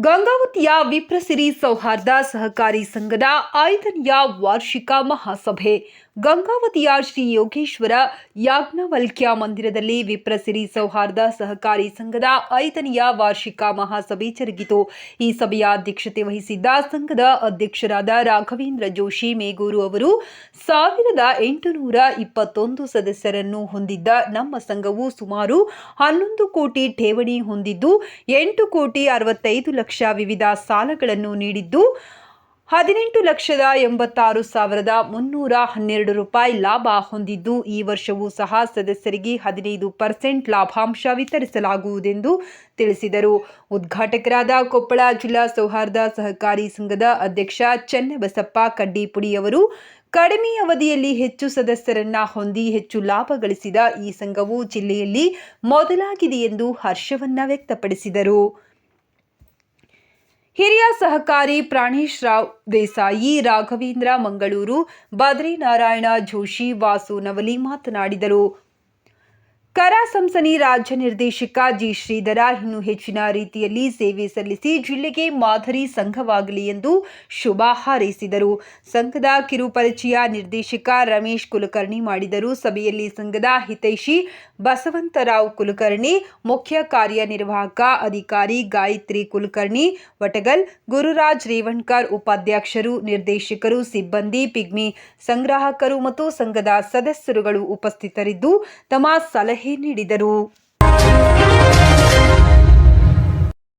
ಗಂಗಾವತಿಯ ವಿಪ್ರಸಿರಿ ಸೌಹಾರ್ದ ಸಹಕಾರಿ ಸಂಘದ ಐದನೆಯ ವಾರ್ಷಿಕ ಮಹಾಸಭೆ. ಗಂಗಾವತಿಯ ಶ್ರೀ ಯೋಗೇಶ್ವರ ಯಾಜ್ಞವಲ್ಕ್ಯ ಮಂದಿರದಲ್ಲಿ ವಿಪ್ರಸಿರಿ ಸೌಹಾರ್ದ ಸಹಕಾರಿ ಸಂಘದ ಐದನೆಯ ವಾರ್ಷಿಕ ಮಹಾಸಭೆ ಜರುಗಿತು. ಈ ಸಭೆಯ ಅಧ್ಯಕ್ಷತೆ ವಹಿಸಿದ್ದ ಸಂಘದ ಅಧ್ಯಕ್ಷರಾದ ರಾಘವೇಂದ್ರ ಜೋಶಿ ಮೇಗೂರು ಅವರು ಸಾವಿರದ ಎಂಟುನೂರ ಇಪ್ಪತ್ತೊಂದು ಸದಸ್ಯರನ್ನು ಹೊಂದಿದ್ದ ನಮ್ಮ ಸಂಘವು ಸುಮಾರು ಹನ್ನೊಂದು ಕೋಟಿ ಠೇವಣಿ ಹೊಂದಿದ್ದು, ಎಂಟು ಕೋಟಿ ಅರವತ್ತೈದು ಲಕ್ಷ ವಿವಿಧ ಸಾಲಗಳನ್ನು ನೀಡಿದ್ದು ಹದಿನೆಂಟು ಲಕ್ಷದ ಎಂಬತ್ತಾರು ಸಾವಿರದ ಮುನ್ನೂರ ಹನ್ನೆರಡು ರೂಪಾಯಿ ಲಾಭ ಹೊಂದಿದ್ದು, ಈ ವರ್ಷವೂ ಸಹ ಸದಸ್ಯರಿಗೆ ಹದಿನೈದು ಪರ್ಸೆಂಟ್ ಲಾಭಾಂಶ ವಿತರಿಸಲಾಗುವುದೆಂದು ತಿಳಿಸಿದರು. ಉದ್ಘಾಟಕರಾದ ಕೊಪ್ಪಳ ಜಿಲ್ಲಾ ಸೌಹಾರ್ದ ಸಹಕಾರಿ ಸಂಘದ ಅಧ್ಯಕ್ಷ ಚೆನ್ನಬಸಪ್ಪ ಕಡ್ಡಿಪುಡಿ ಅವರು, ಕಡಿಮೆ ಅವಧಿಯಲ್ಲಿ ಹೆಚ್ಚು ಸದಸ್ಯರನ್ನ ಹೊಂದಿ ಹೆಚ್ಚು ಲಾಭ ಗಳಿಸಿದ ಈ ಸಂಘವು ಜಿಲ್ಲೆಯಲ್ಲಿ ಮೊದಲಾಗಿದೆ ಎಂದು ಹರ್ಷವನ್ನ ವ್ಯಕ್ತಪಡಿಸಿದರು. ಹಿರಿಯ ಸಹಕಾರಿ ಪ್ರಾಣೇಶ್ ರಾವ್ ದೇಸಾಯಿ ರಾಘವೇಂದ್ರ ಮಂಗಳೂರು ಬದ್ರಿನಾರಾಯಣ ಜೋಶಿ ವಾಸು ನವಲಿ ಮಾತನಾಡಿದರು. ಕರ ಸಂಸನಿ ರಾಜ್ಯ ನಿರ್ದೇಶಕ ಜಿ ಶ್ರೀಧರ ಇನ್ನೂ ಹೆಚ್ಚಿನ ರೀತಿಯಲ್ಲಿ ಸೇವೆ ಸಲ್ಲಿಸಿ ಜಿಲ್ಲೆಗೆ ಮಾದರಿ ಸಂಘವಾಗಲಿ ಎಂದು ಶುಭ ಹಾರೈಸಿದರು. ಸಂಘದ ಕಿರುಪರಿಚಯ ನಿರ್ದೇಶಕ ರಮೇಶ್ ಕುಲಕರ್ಣಿ ಮಾಡಿದರು. ಸಭೆಯಲ್ಲಿ ಸಂಘದ ಹಿತೈಷಿ ಬಸವಂತರಾವ್ ಕುಲಕರ್ಣಿ, ಮುಖ್ಯ ಕಾರ್ಯನಿರ್ವಾಹಕ ಅಧಿಕಾರಿ ಗಾಯತ್ರಿ ಕುಲಕರ್ಣಿ, ವಟಗಲ್ ಗುರುರಾಜ್ ರೇವಣ್ಕರ್ ಉಪಾಧ್ಯಕ್ಷರು, ನಿರ್ದೇಶಕರು, ಸಿಬ್ಬಂದಿ, ಪಿಗ್ಮಿ ಸಂಗ್ರಾಹಕರು ಮತ್ತು ಸಂಘದ ಸದಸ್ಯರುಗಳು ಉಪಸ್ಥಿತರಿದ್ದು, ತಮ್ಮ ಸಲಹೆ ನೀಡಿದರು.